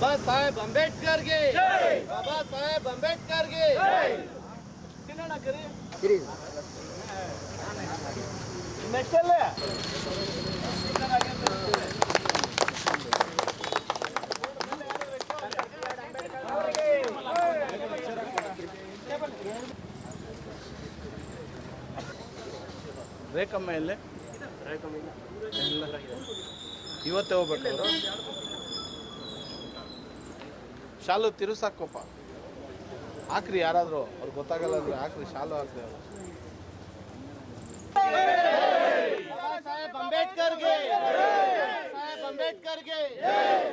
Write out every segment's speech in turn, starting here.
बाबा साहेब अंबेडकर के। बाबा साहेब अंबेडकर के। ನೆಕ್ಸ್ಟ್ ಅಲ್ಲೇ ರೇಖಮ್ಮ ಎಲ್ಲೇ? ಇವತ್ತೇ ಹೋಗ್ಬೇಕು. ಶಾಲು ತಿರುಸಾಕೋಪ ಹಾಕ್ರಿ ಯಾರಾದರೂ ಅವ್ರಿಗೆ ಗೊತ್ತಾಗಲ್ಲ ಅಂದ್ರೆ ಹಾಕ್ರಿ ಶಾಲು ಹಾಕ್ರಿ ಅವ್ರು. ಬಾಬಾ ಸಾಹೇಬ್ ಅಂಬೇಡ್ಕರ್ಗೆ. ಸಾಹೇಬ್ ಅಂಬೇಡ್ಕರ್ಗೆ.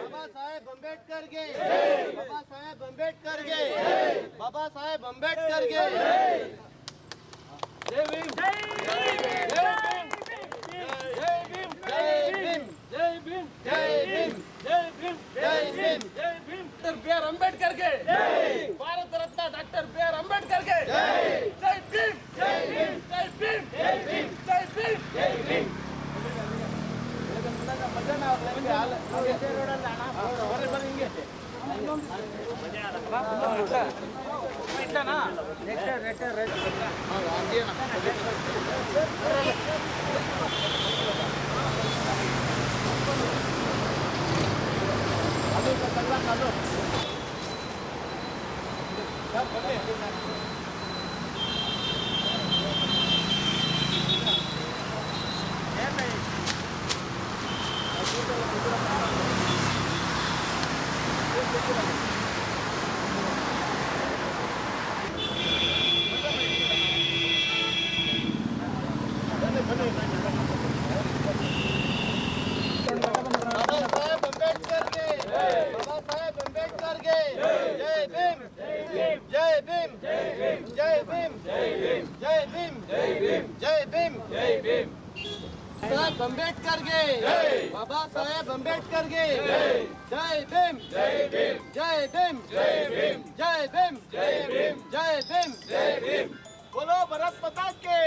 ಬಾಬಾ ಸಾಹೇಬ್ ಅಂಬೇಡ್ಕರ್ಗೆ. ಬಾಬಾ ಸಾಹೇಬ್ ಅಂಬೇಡ್ಕರ್ಗೆ Baba Saheb ಅಂಬೇಡ್ಕರ್ಗೆ Jai Bhim. Jai Bhim. Jai doctor B R Ambedkar के। Bharat Ratna doctor B R Ambedkar के। जय भीम जय भीम जय भीम जय भीम जय भीम। जय भीम ครับผมเนี่ย ಸಾಹೇಬ್ ಅಂಬೇಡ್ಕರ್ಗೆ ಬಾಬಾ ಸಾಹೇಬ್ ಅಂಬೇಡ್ಕರ್ಗೆ ಜೈ ಭೀಮ್ ಜೈ ಭೀಮ್ ಜೈ ಭೀಮ್ ಜೈ ಭೀಮ್ ಜೈ ಭೀಮ್ ಜೈ ಭೀಮ್ ಜೈ ಭೀಮ್ ಜೈ ಭೀಮ್ बोलो भारत माता के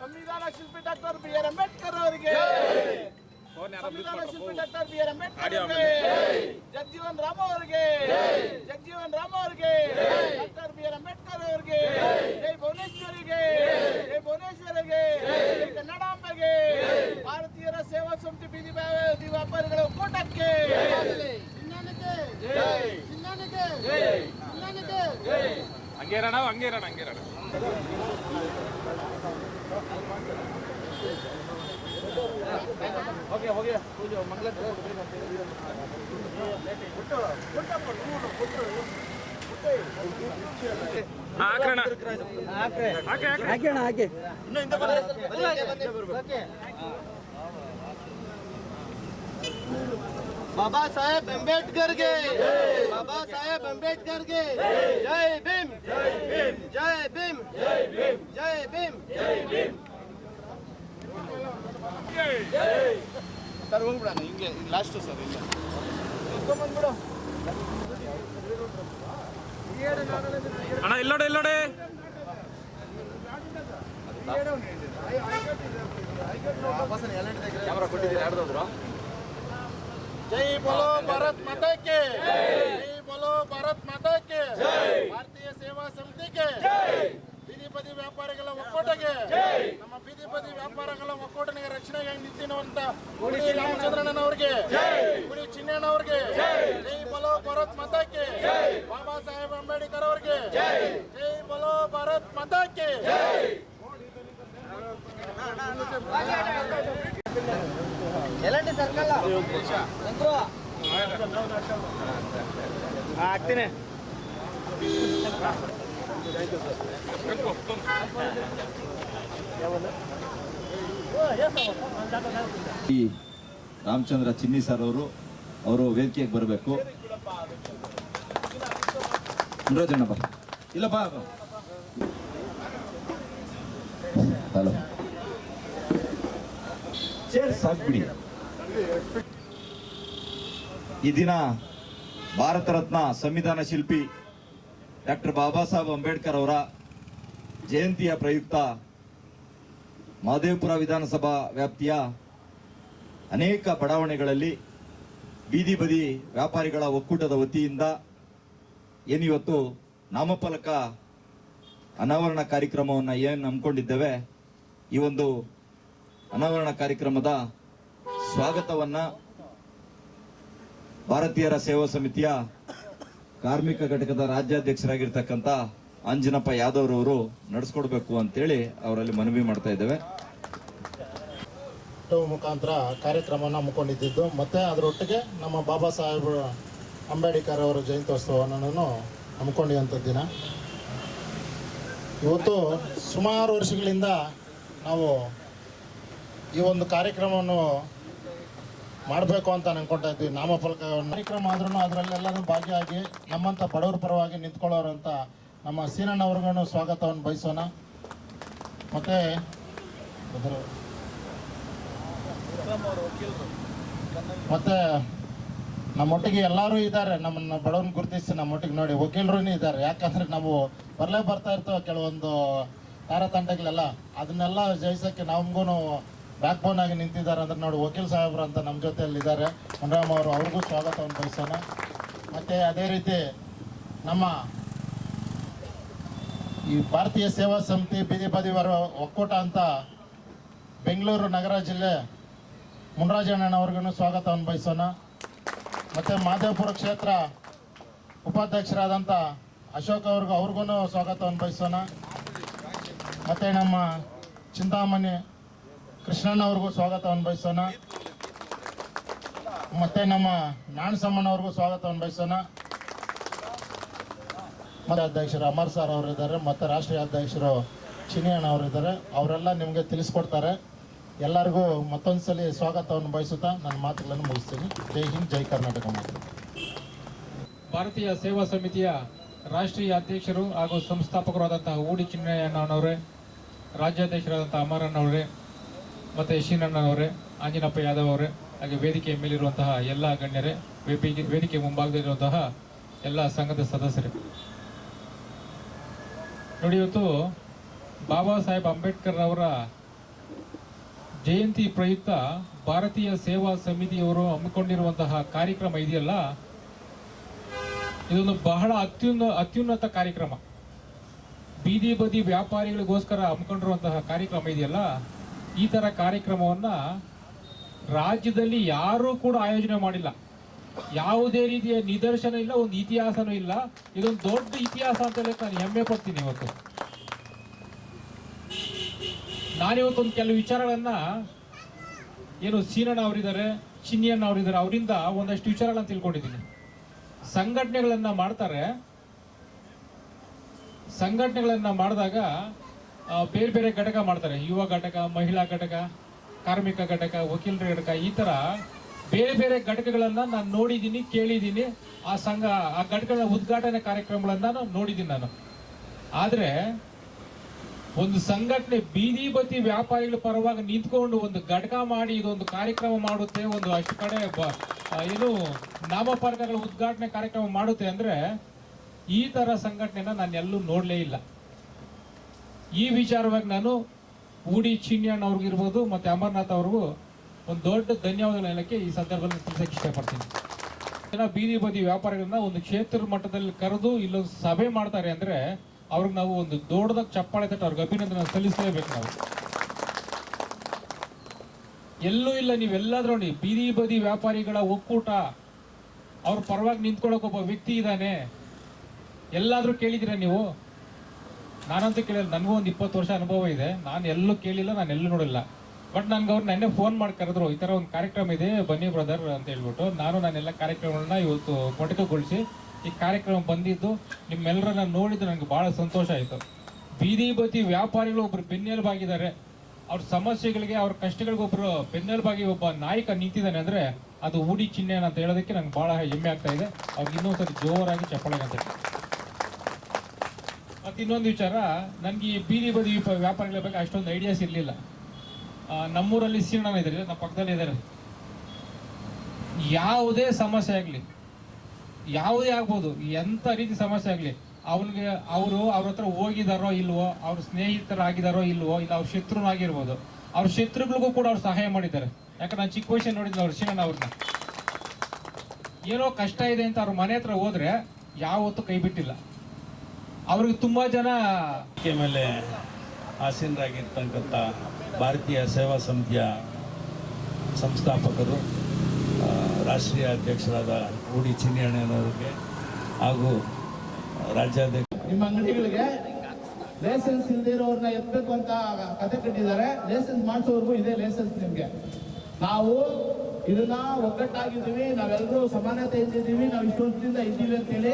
ಸಂವಿಧಾನ ಶಿಲ್ಪಿ ಡಾಕ್ಟರ್ ಬಿ ಆರ್ ಅಂಬೇಡ್ಕರ್ ಅವರಿಗೆ ಸಂವಿಧಾನ ಶಿಲ್ಪಿ ಡಾಕ್ಟರ್ ಬಿ ಆರ್ ಅಂಬೇಡ್ಕರ್ ಅವರಿಗೆ ಜಗಜೀವನ್ ರಾಮ ಅವರಿಗೆ ಜಗಜೀವನ್ ರಾಮ ಅವರಿಗೆ ಡಾಕ್ಟರ್ ಬಿ ಆರ್ ಅಂಬೇಡ್ಕರ್ ಅವರಿಗೆ ಜೈ ಭುವನೇಶ್ವರಿಗೆ ಜೈ ಭುವನೇಶ್ವರಿಗೆ ಜೈ ಕನ್ನಡಾಂಬೆಗೆ ಭಾರತೀಯರ ಸೇವಾ ಸಮಿತಿ ಬೀದಿ ವ್ಯಾಪಾರಿಗಳ ಒಕ್ಕೂಟಕ್ಕೆ. ಹಂಗೇರಣ ಹಂಗೇರಣ ಹಂಗೇರಣ. गया हो गया वो बाबा साहेब अंबेडकर के। बाबा साहेब अंबेडकर के। जय भीम। जय भीम। जय भीम। जय भीम। जय भीम। जय भीम। ಸರ್ ಹೋಗ್ಬಿಡೋಣ. ಹಿಂಗೆ ಲಾಸ್ಟು ಸರ್ ಇಲ್ಲ ಅಣ್ಣ ಇಲ್ಲೋಡೆ ಇಲ್ಲೋಡೆ. ಜೈ ಬೋಲೋ ಭಾರತ್ ಮಾತಾಕೆ ಜೈ. ಬೋಲೋ ಭಾರತ್ ಮಾತಾಕೆ ಭಾರತೀಯ ಸೇವಾ ಸಮಿತಿಗೆ. ಬೀದಿ ಬದಿ ವ್ಯಾಪಾರಿಗಳ ಒಕ್ಕೂಟಕ್ಕೆ. ನಮ್ಮ ಬೀದಿ ಬದಿ ವ್ಯಾಪಾರಗಳ ಒಕ್ಕೂಟನಿಗೆ ರಕ್ಷಣೆಗೆ ನಿಂತಿರುವಂತ ಗುಡಿ ರಾಮಚಂದ್ರಣ್ಣನವರಿಗೆ ಗುಡಿ ಚಿನ್ನಣ್ಣವ್ರಿಗೆ ಜೈ ಬಲೋ ಭಾರತ್ ಮತಕ್ಕೆ ಬಾಬಾ ಸಾಹೇಬ್ ಅಂಬೇಡ್ಕರ್ ಅವರಿಗೆ ಜೈ ಬಲೋ ಭಾರತ್ ಮತಕ್ಕೆ. ಕೆ ಹಾಕ್ತೀನಿ. ಈ ರಾಮಚಂದ್ರ ಚಿನ್ನಿ ಸರ್ ಅವರು ಅವರು ವೇದಿಕೆಗೆ ಬರಬೇಕು. ಬಾ. ಇಲ್ಲಪ್ಪ ಹಲೋ ಸಾಕ್ಬಿಡಿ ಈ ದಿನ ಭಾರತ ರತ್ನ ಸಂವಿಧಾನ ಶಿಲ್ಪಿ ಡಾಕ್ಟರ್ ಬಾಬಾ ಸಾಹೇಬ್ ಅಂಬೇಡ್ಕರ್ ಅವರ ಜಯಂತಿಯ ಪ್ರಯುಕ್ತ ಮಹದೇವಪುರ ವಿಧಾನಸಭಾ ವ್ಯಾಪ್ತಿಯ ಅನೇಕ ಬಡಾವಣೆಗಳಲ್ಲಿ ಬೀದಿ ಬದಿ ವ್ಯಾಪಾರಿಗಳ ಒಕ್ಕೂಟದ ವತಿಯಿಂದ ಏನಿವತ್ತು ನಾಮಫಲಕ ಅನಾವರಣ ಕಾರ್ಯಕ್ರಮವನ್ನು ಏನು ಹಮ್ಮಿಕೊಂಡಿದ್ದೇವೆ, ಈ ಒಂದು ಅನಾವರಣ ಕಾರ್ಯಕ್ರಮದ ಸ್ವಾಗತವನ್ನು ಭಾರತೀಯರ ಸೇವಾ ಸಮಿತಿಯ ಕಾರ್ಮಿಕ ಘಟಕದ ರಾಜ್ಯಾಧ್ಯಕ್ಷರಾಗಿರ್ತಕ್ಕಂಥ ಅಂಜನಪ್ಪ ಯಾದವ್ ಅವರು ನಡೆಸ್ಕೊಡ್ಬೇಕು ಅಂತೇಳಿ ಅವರಲ್ಲಿ ಮನವಿ ಮಾಡ್ತಾ ಇದ್ದೇವೆ. ಮುಖಾಂತರ ಕಾರ್ಯಕ್ರಮವನ್ನು ಹಮ್ಮಿಕೊಂಡಿದ್ದು, ಮತ್ತೆ ಅದರೊಟ್ಟಿಗೆ ನಮ್ಮ ಬಾಬಾ ಸಾಹೇಬ್ ಅಂಬೇಡ್ಕರ್ ಅವರ ಜಯಂತ್ಯೋತ್ಸವವನ್ನು ಹಮ್ಮಿಕೊಂಡಿರುವಂಥ ದಿನ. ಇವತ್ತು ಸುಮಾರು ವರ್ಷಗಳಿಂದ ನಾವು ಈ ಒಂದು ಕಾರ್ಯಕ್ರಮವನ್ನು ಮಾಡಬೇಕು ಅಂತ ಅನ್ಕೊಳ್ತಾ ಇದ್ವಿ ನಾಮಫಲಕವನ್ನು ಕಾರ್ಯಕ್ರಮ ಆದ್ರೂ ಅದರಲ್ಲೆಲ್ಲರೂ ಭಾಗಿಯಾಗಿ ನಮ್ಮಂಥ ಬಡವರ ಪರವಾಗಿ ನಿಂತ್ಕೊಳ್ಳೋರಂಥ ನಮ್ಮ ಸೀನಣ್ಣವ್ರಿಗೂ ಸ್ವಾಗತವನ್ನು ಬಯಸೋಣ. ಮತ್ತು ಮತ್ತೆ ನಮ್ಮೊಟ್ಟಿಗೆ ಎಲ್ಲರೂ ಇದ್ದಾರೆ. ನಮ್ಮನ್ನ ಬಡವನ್ ಗುರುತಿಸಿ ನಮ್ಮೊಟ್ಟಿಗೆ ನೋಡಿ ವಕೀಲರು ಇದ್ದಾರೆ. ಯಾಕಂದ್ರೆ ನಾವು ಬರಲೇ ಬರ್ತಾ ಇರ್ತೇವೆ ಕೆಲವೊಂದು ತಾರತಂಡಗಳೆಲ್ಲ. ಅದನ್ನೆಲ್ಲ ಜಯಿಸೋಕ್ಕೆ ನಮಗೂ ಬ್ಯಾಕ್ ಬೋನ್ ಆಗಿ ನಿಂತಿದ್ದಾರೆ ಅಂದ್ರೆ ನೋಡಿ ವಕೀಲ್ ಸಾಹೇಬ್ರು ಅಂತ ನಮ್ಮ ಜೊತೆಯಲ್ಲಿ ಇದ್ದಾರೆ ಮುನ್ರಾಮ್ ಅವರು, ಅವ್ರಿಗೂ ಸ್ವಾಗತವನ್ನು ಬಯಸೋಣ ಮತ್ತೆ ಅದೇ ರೀತಿ ನಮ್ಮ ಈ ಭಾರತೀಯ ಸೇವಾ ಸಮಿತಿ ಬೀದಿ ಬದಿವರ ಒಕ್ಕೂಟ ಅಂತ ಬೆಂಗಳೂರು ನಗರ ಜಿಲ್ಲೆ ಮುನ್ರಾಜಣ್ಣನವ್ರಿಗೂ ಸ್ವಾಗತವನ್ನು ಬಯಸೋಣ. ಮತ್ತು ಮಾದೇವಪುರ ಕ್ಷೇತ್ರ ಉಪಾಧ್ಯಕ್ಷರಾದಂಥ ಅಶೋಕ್ ಅವ್ರಿಗೂ ಅವ್ರಿಗೂ ಸ್ವಾಗತವನ್ನು ಬಯಸೋಣ. ಮತ್ತು ನಮ್ಮ ಚಿಂತಾಮಣಿ ಕೃಷ್ಣಣ್ಣವ್ರಿಗೂ ಸ್ವಾಗತ ಬಯಸೋಣ ಮತ್ತೆ ನಮ್ಮ ನಾಣಸಮ್ಮನವ್ರಿಗೂ ಸ್ವಾಗತ ಬಯಸೋಣ ಮತ್ತೆ ಅಧ್ಯಕ್ಷರು ಅಮರ್ ಸರ್ ಅವರಿದ್ದಾರೆ, ಮತ್ತೆ ರಾಷ್ಟ್ರೀಯ ಅಧ್ಯಕ್ಷರು ಚಿನಿಯಣ್ಣ ಅವರಿದ್ದಾರೆ. ಅವರೆಲ್ಲ ನಿಮಗೆ ತಿಳಿಸ್ಕೊಡ್ತಾರೆ. ಎಲ್ಲರಿಗೂ ಮತ್ತೊಂದ್ಸಲಿ ಸ್ವಾಗತವನ್ನು ಬಯಸುತ್ತಾ ನನ್ನ ಮಾತುಗಳನ್ನು ಮುಗಿಸ್ತೀನಿ. ಜೈ ಹಿಂದ್, ಜೈ ಕರ್ನಾಟಕ ಮಾತು. ಭಾರತೀಯ ಸೇವಾ ಸಮಿತಿಯ ರಾಷ್ಟ್ರೀಯ ಅಧ್ಯಕ್ಷರು ಹಾಗೂ ಸಂಸ್ಥಾಪಕರಾದಂತಹ ಊಡಿ ಚಿನ್ನಯ್ಯನವರೇ ರಾಜ್ಯಾಧ್ಯಕ್ಷರಾದಂತಹ ಅಮರಣ್ಣವರೇ ಮತ್ತು ಶ್ರೀನಣ್ಣನವರೇ ಆಂಜನಪ್ಪ ಯಾದವ್ ಅವರೇ ಹಾಗೆ ವೇದಿಕೆಯ ಮೇಲಿರುವಂತಹ ಎಲ್ಲ ಗಣ್ಯರೇ ವೇದಿಕೆ ವೇದಿಕೆ ಮುಂಭಾಗದಲ್ಲಿರುವಂತಹ ಎಲ್ಲ ಸಂಘದ ಸದಸ್ಯರೇ. ನೋಡಿ ಇವತ್ತು ಬಾಬಾ ಸಾಹೇಬ್ ಅಂಬೇಡ್ಕರ್ ಅವರ ಜಯಂತಿ ಪ್ರಯುಕ್ತ ಭಾರತೀಯ ಸೇವಾ ಸಮಿತಿಯವರು ಹಮ್ಮಿಕೊಂಡಿರುವಂತಹ ಕಾರ್ಯಕ್ರಮ ಇದೆಯಲ್ಲ? ಇದೊಂದು ಬಹಳ ಅತ್ಯುನ್ನ, ಅತ್ಯುನ್ನತ ಕಾರ್ಯಕ್ರಮ. ಬೀದಿ ಬದಿ ವ್ಯಾಪಾರಿಗಳಿಗೋಸ್ಕರ ಹಮ್ಮಿಕೊಂಡಿರುವಂತಹ ಕಾರ್ಯಕ್ರಮ ಇದೆಯಲ್ಲ? ಈ ತರ ಕಾರ್ಯಕ್ರಮವನ್ನ ರಾಜ್ಯದಲ್ಲಿ ಯಾರೂ ಕೂಡ ಆಯೋಜನೆ ಮಾಡಿಲ್ಲ. ಯಾವುದೇ ರೀತಿಯ ನಿದರ್ಶನ ಇಲ್ಲ, ಒಂದು ಇತಿಹಾಸನೂ ಇಲ್ಲ. ಇದೊಂದು ದೊಡ್ಡ ಇತಿಹಾಸ ಅಂತ ಹೇಳಕ್ ನಾನು ಹೆಮ್ಮೆ ಪಡ್ತೀನಿ ಇವತ್ತು. ನಾನಿವತ್ತೊಂದು ಕೆಲವು ವಿಚಾರಗಳನ್ನ ಏನು ಸೀನಣ್ಣ ಅವರಿದ್ದಾರೆ, ಚಿನ್ನಿಯಣ್ಣ ಅವರಿದ್ದಾರೆ, ಅವರಿಂದ ಒಂದಷ್ಟು ವಿಚಾರಗಳನ್ನ ತಿಳ್ಕೊಂಡಿದ್ದೀನಿ. ಸಂಘಟನೆಗಳನ್ನ ಮಾಡ್ತಾರೆ. ಸಂಘಟನೆಗಳನ್ನ ಮಾಡಿದಾಗ ಬೇರೆ ಬೇರೆ ಘಟಕ ಮಾಡ್ತಾರೆ. ಯುವ ಘಟಕ, ಮಹಿಳಾ ಘಟಕ, ಕಾರ್ಮಿಕ ಘಟಕ, ವಕೀಲರ ಘಟಕ, ಈ ತರ ಬೇರೆ ಬೇರೆ ಘಟಕಗಳನ್ನು ನಾನು ನೋಡಿದ್ದೀನಿ ಕೇಳಿದ್ದೀನಿ ಆ ಸಂಘ, ಆ ಘಟಕಗಳ ಉದ್ಘಾಟನೆ ಕಾರ್ಯಕ್ರಮಗಳನ್ನು ನಾನು ನೋಡಿದ್ದೀನಿ ನಾನು. ಆದರೆ ಒಂದು ಸಂಘಟನೆ ಬೀದಿ ಬದಿ ವ್ಯಾಪಾರಿಗಳ ಪರವಾಗಿ ನಿಂತ್ಕೊಂಡು ಒಂದು ಘಟಕ ಮಾಡಿ ಇದೊಂದು ಕಾರ್ಯಕ್ರಮ ಮಾಡುತ್ತೆ, ಒಂದು ಅಷ್ಟು ಕಡೆ ಏನು ನಾಮಫಲಕಗಳ ಉದ್ಘಾಟನೆ ಕಾರ್ಯಕ್ರಮ ಮಾಡುತ್ತೆ ಅಂದ್ರೆ ಈ ತರ ಸಂಘಟನೆನ ನಾನು ಎಲ್ಲೂ ನೋಡಲೇ ಇಲ್ಲ. ಈ ವಿಚಾರವಾಗಿ ನಾನು ಊಡಿ ಚಿನ್ಯಣ್ಣ ಅವ್ರಿಗಿರ್ಬೋದು ಮತ್ತೆ ಅಮರನಾಥ್ ಅವ್ರಿಗೂ ಒಂದು ದೊಡ್ಡ ಧನ್ಯವಾದಗಳು ಹೇಳಕ್ಕೆ ಈ ಸಂದರ್ಭದಲ್ಲಿ ತಿಳಿಸಕ್ಕೆ ಇಷ್ಟಪಡ್ತೀನಿ ಏನೋ ಬೀದಿ ಬದಿ ವ್ಯಾಪಾರಿಗಳನ್ನ ಒಂದು ಕ್ಷೇತ್ರ ಮಟ್ಟದಲ್ಲಿ ಕರೆದು ಇಲ್ಲೊಂದು ಸಭೆ ಮಾಡ್ತಾರೆ ಅಂದ್ರೆ ಅವ್ರಿಗೆ ನಾವು ಒಂದು ದೊಡ್ಡದಾಗ ಚಪ್ಪಾಳೆ ತಟ್ಟು ಅವ್ರಿಗೆ ಅಭಿನಂದನೆ ಸಲ್ಲಿಸಲೇಬೇಕು ನಾವು. ಎಲ್ಲೂ ಇಲ್ಲ ನೀವೆಲ್ಲಾದ್ರೂ ನೋಡಿ, ಬೀದಿ ಬದಿ ವ್ಯಾಪಾರಿಗಳ ಒಕ್ಕೂಟ, ಅವ್ರ ಪರವಾಗಿ ನಿಂತ್ಕೊಳ್ಳೋಕೆ ಒಬ್ಬ ವ್ಯಕ್ತಿ ಇದ್ದಾನೆ ಎಲ್ಲಾದ್ರೂ ಕೇಳಿದಿರ ನೀವು? ನಾನಂತೂ ಕೇಳಿಲ್ಲ. ನನಗೂ ಒಂದು ಇಪ್ಪತ್ತು ವರ್ಷ ಅನುಭವ ಇದೆ. ನಾನು ಎಲ್ಲೂ ಕೇಳಿಲ್ಲ, ನಾನು ಎಲ್ಲೂ ನೋಡಿಲ್ಲ. ಬಟ್ ನನ್ಗೆ ಅವ್ರು ನೆನ್ನೆ ಫೋನ್ ಮಾಡಿ ಕರೆದ್ರು, ಈ ಥರ ಒಂದು ಕಾರ್ಯಕ್ರಮ ಇದೆ, ಬನ್ನಿ ಬ್ರದರ್ ಅಂತ ಹೇಳ್ಬಿಟ್ಟು. ನಾನು ನಾನೆಲ್ಲ ಕಾರ್ಯಕ್ರಮಗಳನ್ನ ಇವತ್ತು ಮೊಟಕುಗೊಳಿಸಿ, ಈ ಕಾರ್ಯಕ್ರಮ ಬಂದಿದ್ದು ನಿಮ್ಮೆಲ್ಲರನ್ನ ನೋಡಿದ್ದು ನನಗೆ ಬಹಳ ಸಂತೋಷ ಆಯಿತು. ಬೀದಿ ಬದಿ ವ್ಯಾಪಾರಿಗಳು ಒಬ್ರು ಬೆನ್ನೆಲುಬಾಗಿದ್ದಾರೆ. ಅವ್ರ ಸಮಸ್ಯೆಗಳಿಗೆ, ಅವ್ರ ಕಷ್ಟಗಳಿಗೆ ಒಬ್ರು ಬೆನ್ನೆಲುಬಾಗಿ ಒಬ್ಬ ನಾಯಕ ನಿಂತಿದ್ದಾನೆ ಅಂದ್ರೆ ಅದು ಊಡಿ ಚಿಹ್ನೆ ಅಂತ ಹೇಳೋದಕ್ಕೆ ನಂಗೆ ಬಹಳ ಹೆಮ್ಮೆ ಆಗ್ತಾ ಇದೆ. ಅವ್ರಿಗೆ ಇನ್ನೊಂದ್ಸರಿ ಜೋರಾಗಿ ಚಪ್ಪಾಳೆ ಮತ್ತೆ ಇನ್ನೊಂದು ವಿಚಾರ ನನಗೆ ಈ ಬೀದಿ ಬದಿ ವ್ಯಾಪಾರಿಗಳ ಬಗ್ಗೆ ಅಷ್ಟೊಂದು ಐಡಿಯಾಸ್ ಇರಲಿಲ್ಲ. ನಮ್ಮೂರಲ್ಲಿ ಸೀರ್ಣ ಇದ್ದಾರೆ ನಮ್ಮ ಪಕ್ಕದಲ್ಲಿ ಇದ್ದಾರೆ ಯಾವುದೇ ಸಮಸ್ಯೆ ಆಗಲಿ, ಯಾವುದೇ ಆಗ್ಬೋದು ಎಂಥ ರೀತಿ ಸಮಸ್ಯೆ ಆಗಲಿ, ಅವನಿಗೆ ಅವರು ಅವ್ರ ಹತ್ರ ಹೋಗಿದಾರೋ ಇಲ್ವೋ, ಅವ್ರ ಸ್ನೇಹಿತರಾಗಿದಾರೋ ಇಲ್ವೋ, ಇಲ್ಲ ಅವ್ರ ಶತ್ರುನಾಗಿರ್ಬೋದು ಅವ್ರ ಶತ್ರುಗಳಿಗೂ ಕೂಡ ಅವ್ರು ಸಹಾಯ ಮಾಡಿದ್ದಾರೆ. ಯಾಕಂದ್ರೆ ನಾನು ಚಿಕ್ಕ ವಯಸ್ಸಲ್ಲಿ ನೋಡಿದ್ದೆ ಅವ್ರ ಶಿವಣ್ಣ ಅವ್ರನ್ನ ಏನೋ ಕಷ್ಟ ಇದೆ ಅಂತ ಅವ್ರ ಮನೆ ಹತ್ರ ಹೋದ್ರೆ ಯಾವತ್ತೂ ಕೈ ಬಿಟ್ಟಿಲ್ಲ. ಅವ್ರಿಗೆ ತುಂಬಾ ಜನ ಮೇಲೆ ಆಸೀನರಾಗಿರ್ತಕ್ಕಂಥ ಭಾರತೀಯ ಸೇವಾ ಸಮಿತಿಯ ಸಂಸ್ಥಾಪಕರು ರಾಷ್ಟ್ರೀಯ ಅಧ್ಯಕ್ಷರಾದ ಉಡಿ ಚಿನ್ನಿಯಣ್ಣನವರಿಗೆ ಹಾಗೂ ರಾಜ್ಯಾಧ್ಯಕ್ಷ ನಿಮ್ಮ ಅಂಗಡಿಗಳಿಗೆ ಲೈಸೆನ್ಸ್ ಇಲ್ದಿರೋರ್ನ ಎತ್ತಬೇಕು ಅಂತ ಕತೆ ಕಟ್ಟಿದ್ದಾರೆ. ಲೈಸೆನ್ಸ್ ಮಾಡಿಸೋರ್ಗೂ ಇದೆ ಲೈಸೆನ್ಸ್ ನಿಮಗೆ. ನಾವು ಇದನ್ನ ಒಗ್ಗಟ್ಟಾಗಿದ್ದೀವಿ ನಾವೆಲ್ಲರೂ ಸಮಾನತೆ ಇದ್ದಿದ್ದೀವಿ ನಾವು ಇಷ್ಟೊಂದಿಂದ ಇದ್ದೀವಿ ಅಂತೇಳಿ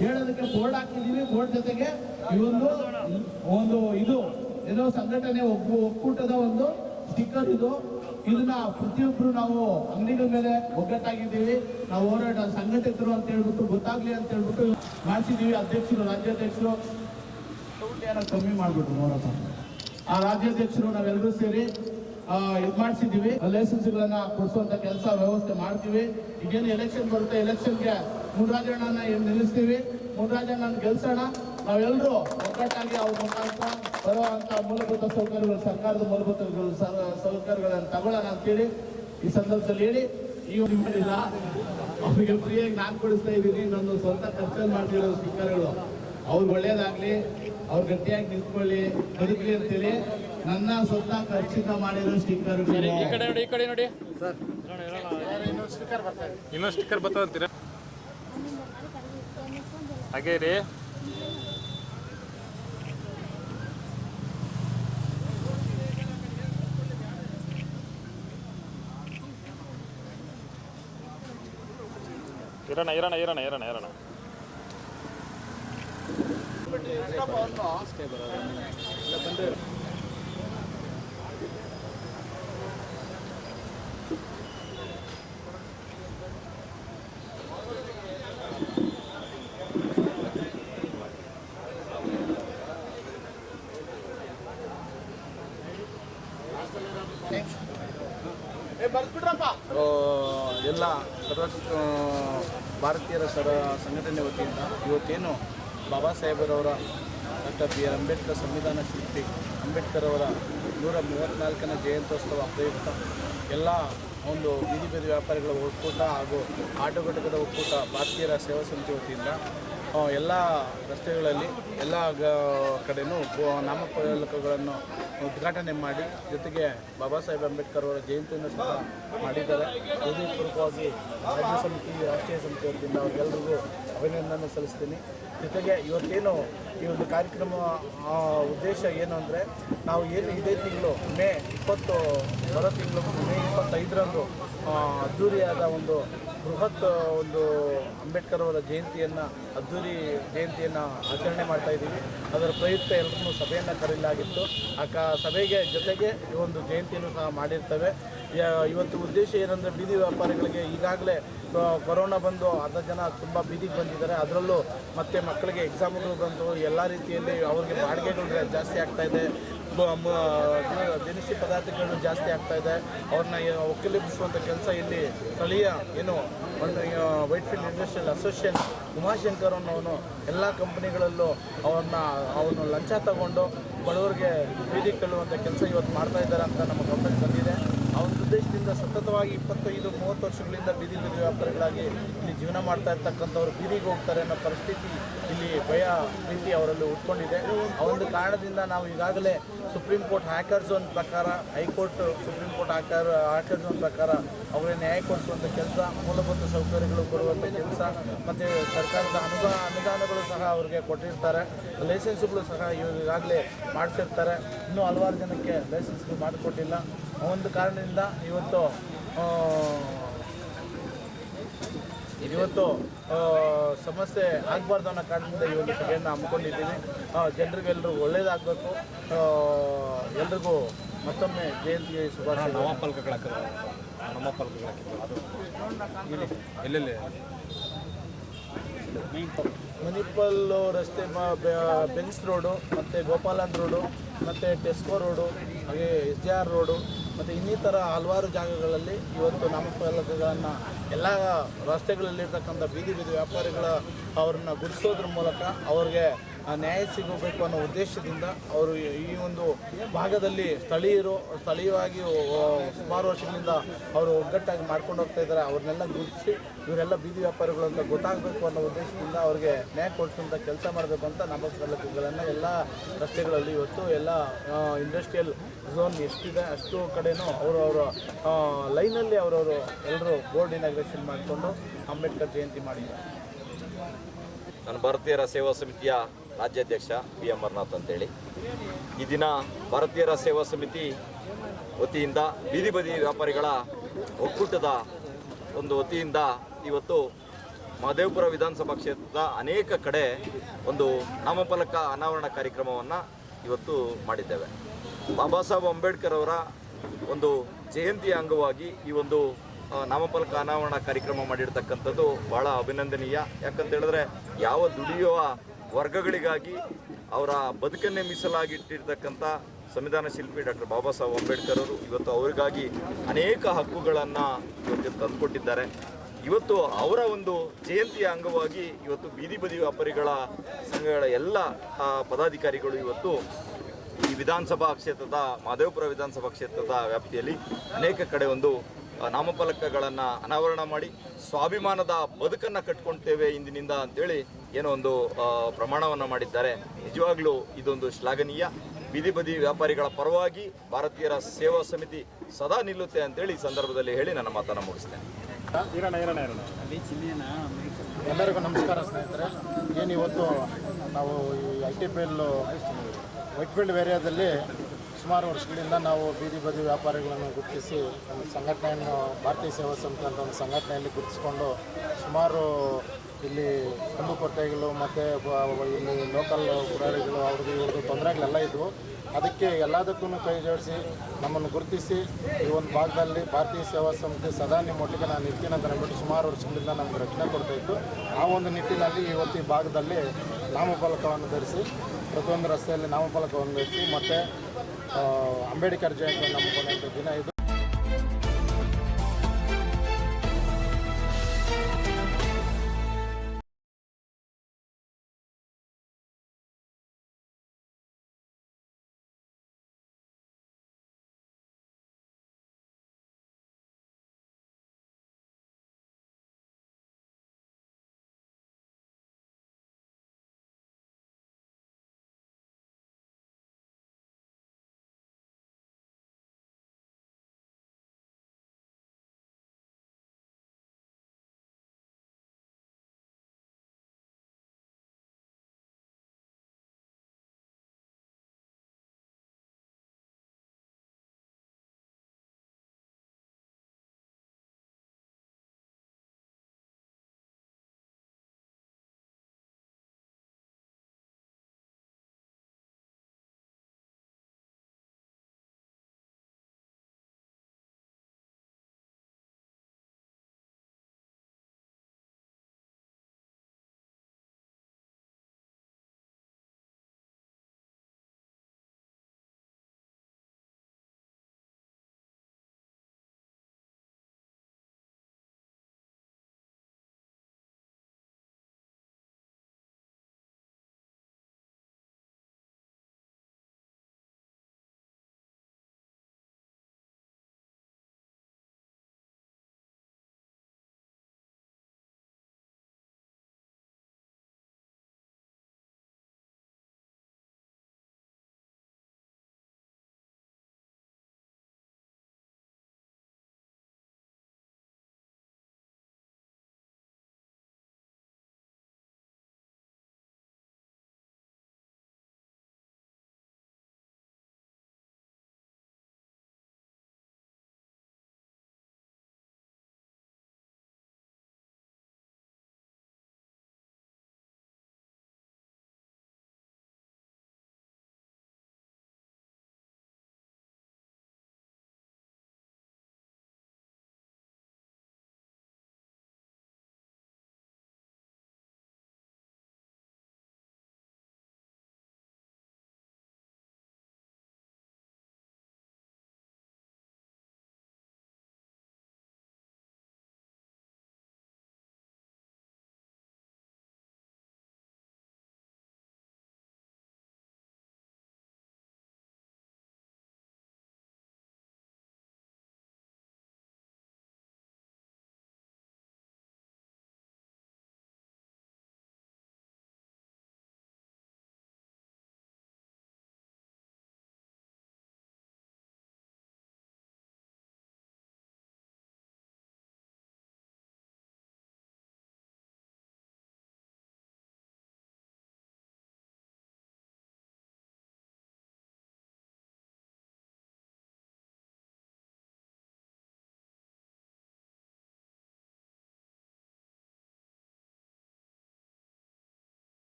ಹೇಳೋದಕ್ಕೆ ಬೋರ್ಡ್ ಹಾಕಿದ್ದೀವಿ. ಬೋರ್ಡ್ ಜೊತೆಗೆ ಈ ಒಂದು ಒಂದು ಇದು ಏನೋ ಸಂಘಟನೆ ಒಕ್ಕೂಟದ ಒಂದು ಸ್ಟಿಕ್ಕರ್ ಇದು. ಇದನ್ನ ಪ್ರತಿಯೊಬ್ಬರು ನಾವು ಅಂಗಡಿಗಳ ಮೇಲೆ ಒಗ್ಗಟ್ಟಾಗಿದ್ದೀವಿ. ನಾವು ಹೋರಾಟ ಸಂಘಟಿತರು ಅಂತ ಹೇಳ್ಬಿಟ್ಟು, ಗೊತ್ತಾಗ್ಲಿ ಅಂತ ಹೇಳ್ಬಿಟ್ಟು ಮಾಡ್ಸಿದೀವಿ ಅಧ್ಯಕ್ಷರು, ರಾಜ್ಯಾಧ್ಯಕ್ಷರು. ಕಮ್ಮಿ ಮಾಡ್ಬಿಟ್ರು ಹೋರಾಟ ಆ ರಾಜ್ಯಾಧ್ಯಕ್ಷರು ನಾವೆಲ್ಲರೂ ಸೇರಿ ಇದು ಮಾಡಿಸಿದೀವಿ ಲೈಸೆನ್ಸ್ಗಳನ್ನ ಕೊಡಿಸುವಂತ ಕೆಲಸ ವ್ಯವಸ್ಥೆ ಮಾಡ್ತೀವಿ. ಈಗೇನು ಎಲೆಕ್ಷನ್ ಬರುತ್ತೆ ಎಲೆಕ್ಷನ್ಗೆ ಮುನ್ರಾಜಣ್ಣನ ನಿಲ್ಲಿಸ್ತೀವಿ ಮುನ್ರಾಜಣ್ಣನ ಗೆಲ್ಸೋಣ. ನಾವೆಲ್ಲರೂ ಒಗ್ಗಟ್ಟಾಗಿ ಅವ್ರ ಮುಖಾಂತರ ಬರುವಂತ ಮೂಲಭೂತ ಸೌಕರ್ಯಗಳು ಸರ್ಕಾರದ ಮೂಲಭೂತ ಸೌಕರ್ಯಗಳನ್ನು ತಗೊಳ್ಳೋಣ ಅಂತೇಳಿ ಈ ಸಂದರ್ಭದಲ್ಲಿ ಹೇಳಿ. ಈ ಒಂದು ಮಾಡಿಲ್ಲ ಅವರಿಗೆ ಫ್ರೀಯಾಗಿ ನಾನು ಕೊಡಿಸ್ತಾ ಇದ್ದೀನಿ. ನನ್ನ ಸ್ವಂತ ಖರ್ಚಲ್ಲಿ ಮಾಡ್ತಿರೋ ಸ್ಪೀಕರ್ಗಳು ಅವ್ರಿಗೆ ಒಳ್ಳೇದಾಗಲಿ ಅವ್ರು ಗಟ್ಟಿಯಾಗಿ ನಿಂತ್ಕೊಳ್ಳಿ ಬದುಕಲಿ ಅಂತೇಳಿ ನನ್ನ ಸ್ವಂತ ಖರ್ಚಿಂದ ಮಾಡಿರೋ ಸ್ಟಿಕ್ಕರ್ಗಳು ಈ ಕಡೆ ನೋಡಿ ಈ ಕಡೆ ನೋಡಿ. ಇನ್ನೊಂದು ಸ್ಟಿಕ್ಕರ್ ಬರ್ತಾವ ಅಂತೀರಾ? ಹಾಗೆ ರೀ ಇರೋಣ ಇರೋಣ ಇರೋಣ ಇರೋಣ ಇರೋಣ ಆ, ಭಾರತೀಯರ ಸರ ಸಂಘಟನೆ ವತಿಯಿಂದ ಇವತ್ತೇನು ಬಾಬಾ ಸಾಹೇಬರವರ ಡಾಕ್ಟರ್ ಬಿ ಆರ್ ಅಂಬೇಡ್ಕರ್ ಸಂವಿಧಾನ ಶಿಲ್ಪಿ, ಅಂಬೇಡ್ಕರ್ ಅವರ ನೂರ ಮೂವತ್ತ್ನಾಲ್ಕನೇ ಜಯಂತ್ಯೋತ್ಸವ ಪ್ರಯುಕ್ತ ಎಲ್ಲ ಒಂದು ಬೀದಿ ಬೀದಿ ವ್ಯಾಪಾರಿಗಳ ಒಕ್ಕೂಟ ಹಾಗೂ ಆಟೋ ಘಟಕದ ಒಕ್ಕೂಟ ಭಾರತೀಯರ ಸೇವಾ ಸಮಿತಿ ವತಿಯಿಂದ ಎಲ್ಲ ರಸ್ತೆಗಳಲ್ಲಿ ಎಲ್ಲ ಗ ಕಡೆಯೂ ನಾಮಫಲಕಗಳನ್ನು ಉದ್ಘಾಟನೆ ಮಾಡಿ, ಜೊತೆಗೆ ಬಾಬಾ ಸಾಹೇಬ್ ಅಂಬೇಡ್ಕರ್ ಅವರ ಜಯಂತಿಯನ್ನು ಸಹ ಮಾಡಿದ್ದಾರೆ. ಹೃದಯಪೂರ್ವಕವಾಗಿ ರಾಜ್ಯ ಸಮಿತಿ, ರಾಷ್ಟ್ರೀಯ ಸಮಿತಿ ವತಿಯಿಂದ ಅವರಿಗೆಲ್ಲರಿಗೂ ಅಭಿನಂದನೆ ಸಲ್ಲಿಸ್ತೀನಿ. ಜೊತೆಗೆ ಇವತ್ತೇನು ಈ ಒಂದು ಕಾರ್ಯಕ್ರಮ ಉದ್ದೇಶ ಏನು ಅಂದರೆ, ನಾವು ಏನು ಇದೇ ತಿಂಗಳು, ಮೇ ಇಪ್ಪತ್ತು, ಬರೋ ತಿಂಗಳು ಮೇ ಇಪ್ಪತ್ತೈದರಂದು ಅದ್ಧೂರಿಯಾದ ಒಂದು ಬೃಹತ್, ಒಂದು ಅಂಬೇಡ್ಕರ್ ಅವರ ಜಯಂತಿಯನ್ನು ಅದ್ಧೂರಿ ಜಯಂತಿಯನ್ನು ಆಚರಣೆ ಮಾಡ್ತಾ ಇದ್ದೀವಿ. ಅದರ ಪ್ರಯುಕ್ತ ಎಲ್ಲರನ್ನೂ ಸಭೆಯನ್ನು ಕರೆಯಲಾಗಿತ್ತು. ಆ ಕ, ಸಭೆಗೆ ಜೊತೆಗೆ ಈ ಒಂದು ಜಯಂತಿಯನ್ನು ಸಹ ಮಾಡಿರ್ತೇವೆ. ಇವತ್ತು ಉದ್ದೇಶ ಏನಂದರೆ ಬೀದಿ ವ್ಯಾಪಾರಿಗಳಿಗೆ ಈಗಾಗಲೇ ಕೊರೋನಾ ಬಂದು ಅರ್ಧ ಜನ ತುಂಬ ಬೀದಿಗೆ ಬಂದಿದ್ದಾರೆ. ಅದರಲ್ಲೂ ಮತ್ತು ಮಕ್ಕಳಿಗೆ ಎಕ್ಸಾಮ್ಗಳು ಬಂತು. ಎಲ್ಲ ರೀತಿಯಲ್ಲಿ ಅವ್ರಿಗೆ ಬಾಡಿಗೆಗಳು ಜಾಸ್ತಿ ಆಗ್ತಾ ಇದೆ. ದಿನಸಿ ಪದಾರ್ಥಗಳು ಜಾಸ್ತಿ ಆಗ್ತಾ ಇದೆ. ಅವ್ರನ್ನ ಒಕ್ಕಲಿಪಿಸುವಂಥ ಕೆಲಸ ಇಲ್ಲಿ ಸ್ಥಳೀಯ ಏನು ಒಂದು Whitefield industrial association Umashankar ಅನ್ನೋನು ಎಲ್ಲ ಕಂಪ್ನಿಗಳಲ್ಲೂ ಅವ್ರನ್ನ, ಅವನು ಲಂಚ ತಗೊಂಡು ಬಡವರಿಗೆ ಬೀದಿ ಕೇಳುವಂಥ ಕೆಲಸ ಇವತ್ತು ಮಾಡ್ತಾ ಇದ್ದಾರೆ ಅಂತ ನಮ್ಮ ಗಮನಕ್ಕೆ ಬಂದಿದೆ. ಒಂದು ಉದ್ದೇಶದಿಂದ ಸತತವಾಗಿ ಇಪ್ಪತ್ತೈದು, ಮೂವತ್ತು ವರ್ಷಗಳಿಂದ ಬೀದಿ ಬೀದಿ ವ್ಯಾಪಾರಿಗಳಾಗಿ ಇಲ್ಲಿ ಜೀವನ ಮಾಡ್ತಾ ಇರ್ತಕ್ಕಂಥವ್ರು ಬೀದಿಗೆ ಹೋಗ್ತಾರೆ ಅನ್ನೋ ಪರಿಸ್ಥಿತಿ ಇಲ್ಲಿ ಭಯ ಪ್ರೀತಿ ಅವರಲ್ಲಿ ಉಟ್ಕೊಂಡಿದೆ. ಆ ಒಂದು ಕಾರಣದಿಂದ ನಾವು ಈಗಾಗಲೇ ಸುಪ್ರೀಂ ಕೋರ್ಟ್ ಹ್ಯಾಕರ್ ಝೋನ್ ಪ್ರಕಾರ ಹೈಕೋರ್ಟ್ ಸುಪ್ರೀಂ ಕೋರ್ಟ್ ಹ್ಯಾಕರ್ ಹ್ಯಾಕರ್ ಪ್ರಕಾರ ಅವರಿಗೆ ನ್ಯಾಯ ಕೊಡಿಸುವಂಥ ಕೆಲಸ, ಮೂಲಭೂತ ಸೌಕರ್ಯಗಳು ಕೊಡುವಂಥ ಕೆಲಸ, ಮತ್ತು ಸರ್ಕಾರದ ಅನುದಾನ, ಅನುದಾನಗಳು ಸಹ ಅವರಿಗೆ ಕೊಟ್ಟಿರ್ತಾರೆ. ಲೈಸೆನ್ಸ್ಗಳು ಸಹ ಈಗಾಗಲೇ ಮಾಡಿಸಿರ್ತಾರೆ. ಇನ್ನೂ ಹಲವಾರು ಜನಕ್ಕೆ ಲೈಸೆನ್ಸ್ಗಳು ಮಾಡಿಕೊಟ್ಟಿಲ್ಲ. ಒಂದು ಕಾರಣದಿಂದ ಇವತ್ತು ಇವತ್ತು ಸಮಸ್ಯೆ ಆಗಬಾರ್ದು ಅನ್ನೋ ಕಾರಣದಿಂದ ಈ ಒಂದು ಸಭೆಯನ್ನು ಹಮ್ಮಿಕೊಂಡಿದ್ದೀವಿ. ಜನರಿಗೆಲ್ಲರೂ ಒಳ್ಳೇದಾಗಬೇಕು. ಎಲ್ರಿಗೂ ಮತ್ತೊಮ್ಮೆ ಜಯಂತಿ ಎಲ್ಲೆಲ್ಲಿ? ಮುನಿಪಲ್ ರಸ್ತೆ ಬೆನ್ಸ್ ರೋಡು ಮತ್ತು ಗೋಪಾಲನ್ ರೋಡು ಮತ್ತು ಟೆಸ್ಕೋ ರೋಡು ಹಾಗೆ ಎಸ್ ಜೆ ಆರ್ ರೋಡು ಮತ್ತು ಇನ್ನಿತರ ಹಲವಾರು ಜಾಗಗಳಲ್ಲಿ ಇವತ್ತು ನಾಮಫಲಕಗಳನ್ನು ಎಲ್ಲ ರಸ್ತೆಗಳಲ್ಲಿರ್ತಕ್ಕಂಥ ಬೀದಿ ಬೀದಿ ವ್ಯಾಪಾರಿಗಳ ಅವ್ರನ್ನ ಗುರುತಿಸೋದ್ರ ಮೂಲಕ ಅವ್ರಿಗೆ ಆ, ನ್ಯಾಯ ಸಿಗಬೇಕು ಅನ್ನೋ ಉದ್ದೇಶದಿಂದ ಅವರು ಈ ಒಂದು ಭಾಗದಲ್ಲಿ ಸ್ಥಳೀಯರು ಸ್ಥಳೀಯವಾಗಿ ಸುಮಾರು ವರ್ಷಗಳಿಂದ ಅವರು ಒಗ್ಗಟ್ಟಾಗಿ ಮಾಡ್ಕೊಂಡು ಹೋಗ್ತಾ ಇದ್ದಾರೆ. ಅವ್ರನ್ನೆಲ್ಲ ಗುರುತಿಸಿ ಇವರೆಲ್ಲ ಬೀದಿ ವ್ಯಾಪಾರಿಗಳು ಅಂತ ಗೊತ್ತಾಗಬೇಕು ಅನ್ನೋ ಉದ್ದೇಶದಿಂದ ಅವ್ರಿಗೆ ನ್ಯಾಯ ಕೊಡಿಸುವಂಥ ಕೆಲಸ ಮಾಡಬೇಕು ಅಂತ ನಮ್ಮ ತಾಲೂಕುಗಳನ್ನು ಎಲ್ಲ ರಸ್ತೆಗಳಲ್ಲಿ ಇವತ್ತು ಎಲ್ಲ ಇಂಡಸ್ಟ್ರಿಯಲ್ ಝೋನ್ ಎಷ್ಟಿದೆ ಅಷ್ಟು ಕಡೆನೂ ಅವರವರ ಅವರ ಲೈನಲ್ಲಿ ಅವರವರು ಎಲ್ಲರೂ ಬೋರ್ಡ್ ಇನಾಗ್ರೇಷನ್ ಮಾಡಿಕೊಂಡು ಅಂಬೇಡ್ಕರ್ ಜಯಂತಿ ಮಾಡಿದ್ದಾರೆ. ನಾನು ಭಾರತೀಯರ ಸೇವಾ ಸಮಿತಿಯ ರಾಜ್ಯಾಧ್ಯಕ್ಷ ಪಿ ಎಂ ಅಮರ್ನಾಥ್ ಅಂತೇಳಿ. ಈ ದಿನ ಭಾರತೀಯರ ಸೇವಾ ಸಮಿತಿ ವತಿಯಿಂದ ಬೀದಿ ಬದಿ ವ್ಯಾಪಾರಿಗಳ ಒಕ್ಕೂಟದ ಒಂದು ವತಿಯಿಂದ ಇವತ್ತು ಮಹದೇವಪುರ ವಿಧಾನಸಭಾ ಕ್ಷೇತ್ರದ ಅನೇಕ ಕಡೆ ಒಂದು ನಾಮಫಲಕ ಅನಾವರಣ ಕಾರ್ಯಕ್ರಮವನ್ನು ಇವತ್ತು ಮಾಡಿದ್ದೇವೆ. ಬಾಬಾ ಸಾಹೇಬ್ ಅಂಬೇಡ್ಕರ್ ಅವರ ಒಂದು ಜಯಂತಿಯ ಅಂಗವಾಗಿ ಈ ಒಂದು ನಾಮಫಲಕ ಅನಾವರಣ ಕಾರ್ಯಕ್ರಮ ಮಾಡಿರ್ತಕ್ಕಂಥದ್ದು ಬಹಳ ಅಭಿನಂದನೀಯ. ಯಾಕಂತ ಹೇಳಿದ್ರೆ ಯಾವ ದುಡಿಯುವ ವರ್ಗಗಳಿಗಾಗಿ ಅವರ ಬದುಕನ್ನೇ ಮೀಸಲಾಗಿಟ್ಟಿರ್ತಕ್ಕಂಥ ಸಂವಿಧಾನ ಶಿಲ್ಪಿ ಡಾಕ್ಟರ್ ಬಾಬಾ ಸಾಹೇಬ್ ಅಂಬೇಡ್ಕರ್ ಅವರು ಇವತ್ತು ಅವರಿಗಾಗಿ ಅನೇಕ ಹಕ್ಕುಗಳನ್ನು ಇವತ್ತು ತಂದುಕೊಟ್ಟಿದ್ದಾರೆ. ಇವತ್ತು ಅವರ ಒಂದು ಜಯಂತಿಯ ಅಂಗವಾಗಿ ಇವತ್ತು ಬೀದಿ ಬದಿ ವ್ಯಾಪಾರಿಗಳ ಸಂಘಗಳ ಎಲ್ಲ ಪದಾಧಿಕಾರಿಗಳು ಇವತ್ತು ಈ ವಿಧಾನಸಭಾ ಕ್ಷೇತ್ರದ, ಮಾದೇವಪುರ ವಿಧಾನಸಭಾ ಕ್ಷೇತ್ರದ ವ್ಯಾಪ್ತಿಯಲ್ಲಿ ಅನೇಕ ಕಡೆ ಒಂದು ನಾಮಫಲಕಗಳನ್ನು ಅನಾವರಣ ಮಾಡಿ ಸ್ವಾಭಿಮಾನದ ಬದುಕನ್ನು ಕಟ್ಕೊಳ್ತೇವೆ ಇಂದಿನಿಂದ ಅಂತೇಳಿ ಏನೋ ಒಂದು ಪ್ರಮಾಣವನ್ನು ಮಾಡಿದ್ದಾರೆ. ನಿಜವಾಗ್ಲೂ ಇದೊಂದು ಶ್ಲಾಘನೀಯ. ಬೀದಿ ಬದಿ ವ್ಯಾಪಾರಿಗಳ ಪರವಾಗಿ ಭಾರತೀಯರ ಸೇವಾ ಸಮಿತಿ ಸದಾ ನಿಲ್ಲುತ್ತೆ ಅಂತೇಳಿ ಈ ಸಂದರ್ಭದಲ್ಲಿ ಹೇಳಿ ನನ್ನ ಮಾತನ್ನು ಮುಗಿಸ್ತೇನೆ. ಎಲ್ಲರಿಗೂ ನಮಸ್ಕಾರ ಸ್ನೇಹಿತರೆ. ಏನು ಇವತ್ತು ನಾವು ಈ I T P L Whitefield ಏರಿಯಾದಲ್ಲಿ ಸುಮಾರು ವರ್ಷಗಳಿಂದ ನಾವು ಬೀದಿ ಬದಿ ವ್ಯಾಪಾರಿಗಳನ್ನು ಗುರುತಿಸಿ ಒಂದು ಸಂಘಟನೆಯನ್ನು ಭಾರತೀಯ ಸೇವಾ ಸಮಿತಿ ಅಂತ ಒಂದು ಸಂಘಟನೆಯಲ್ಲಿ ಗುರುತಿಸ್ಕೊಂಡು ಸುಮಾರು ಇಲ್ಲಿ ಕುಂದುಕೊರತೆಗಳು ಮತ್ತು ಇಲ್ಲಿ ಲೋಕಲ್ ಗುರಾರಿಗಳು ಅವ್ರದ್ದು ಇವ್ರದ್ದು ತೊಂದರೆಗಳೆಲ್ಲ ಇದ್ದವು ಅದಕ್ಕೆ ಎಲ್ಲದಕ್ಕೂ ಕೈ ಜೋಡಿಸಿ ನಮ್ಮನ್ನು ಗುರುತಿಸಿ ಈ ಒಂದು ಭಾಗದಲ್ಲಿ ಭಾರತೀಯ ಸೇವಾ ಸಮಿತಿ ಸದಾ ನಿಮ್ಮ ಒಟ್ಟಿಗೆ ನಾನು ಇರ್ತೀನಿ ಅಂತ ಅಂದ್ಬಿಟ್ಟು ಸುಮಾರು ವರ್ಷಗಳಿಂದ ನಮ್ಗೆ ರಕ್ಷಣೆ ಕೊಡ್ತಾಯಿತ್ತು ಆ ಒಂದು ನಿಟ್ಟಿನಲ್ಲಿ ಇವತ್ತು ಈ ಭಾಗದಲ್ಲಿ ನಾಮಫಲಕವನ್ನು ಧರಿಸಿ, ಪ್ರತಿಯೊಂದು ರಸ್ತೆಯಲ್ಲಿ ನಾಮಫಲಕವನ್ನು ಧರಿಸಿ ಮತ್ತು ಅಂಬೇಡ್ಕರ್ ಜಯಂತಿ ನಮ್ಮ ದಿನ ಇದು.